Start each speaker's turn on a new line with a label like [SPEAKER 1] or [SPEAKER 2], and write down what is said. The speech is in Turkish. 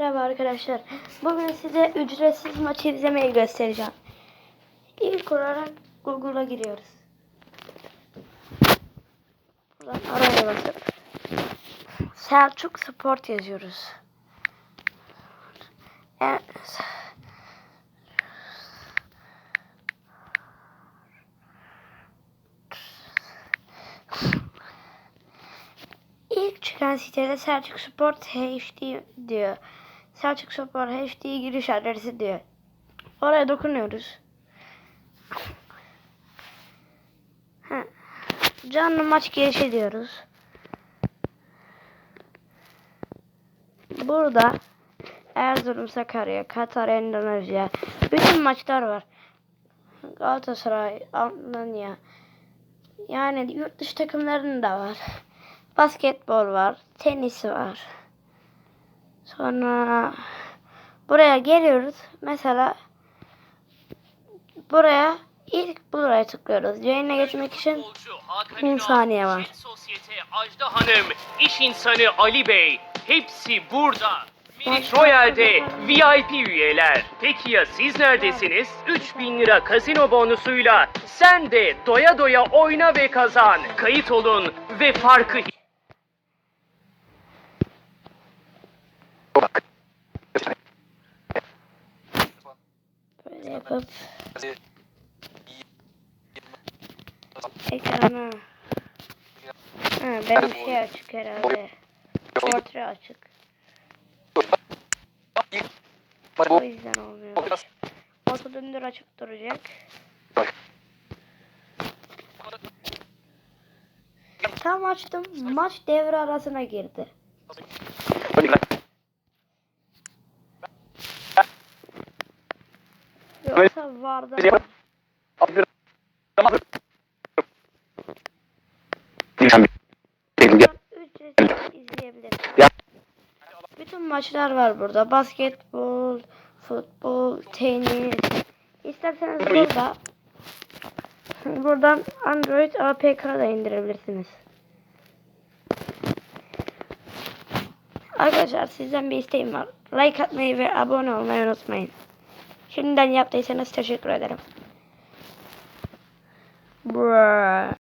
[SPEAKER 1] Merhaba arkadaşlar. Bugün size ücretsiz maç izlemeyi göstereceğim. İlk olarak Google'a giriyoruz. Buradan araya basıp Selçuk Sport yazıyoruz. Evet. İlk çıkan sitede Selçuk Sport HD diyor. Selçuk Spor HD giriş adresi diyor. Oraya dokunuyoruz. Ha. Canlı maç girişi diyoruz. Burada Erzurum, Sakarya, Katar, Endonezya bütün maçlar var. Galatasaray, Almanya yani yurt dışı takımlarının da var. Basketbol var, tenis var. Sonra buraya geliyoruz. Mesela buraya ilk buraya tıklıyoruz. Yayına geçmek için
[SPEAKER 2] Futbolcu Hakan
[SPEAKER 1] 10
[SPEAKER 2] Ünal,
[SPEAKER 1] saniye var.
[SPEAKER 2] Sosyete Ajda Hanım, iş insanı Ali Bey, hepsi burada. Meriç Royal'de VIP üyeler. Peki ya siz neredesiniz? 3000 lira kazino bonusuyla sen de doya doya oyna ve kazan. Kayıt olun ve farkı
[SPEAKER 1] yapıp ekrana ha, benim şey açık herhalde. Portre açık. O yüzden olmuyor. Auto döndür açık duracak. Tam açtım. Maç devre arasına girdi. Yoksa vardı. Bütün maçlar var burada. Basketbol, futbol, tenis. İsterseniz burada buradan Android APK da indirebilirsiniz. Arkadaşlar sizden bir isteğim var. Like atmayı ve abone olmayı unutmayın. Şimdiden yaptıysanız teşekkür ederim. Bruh.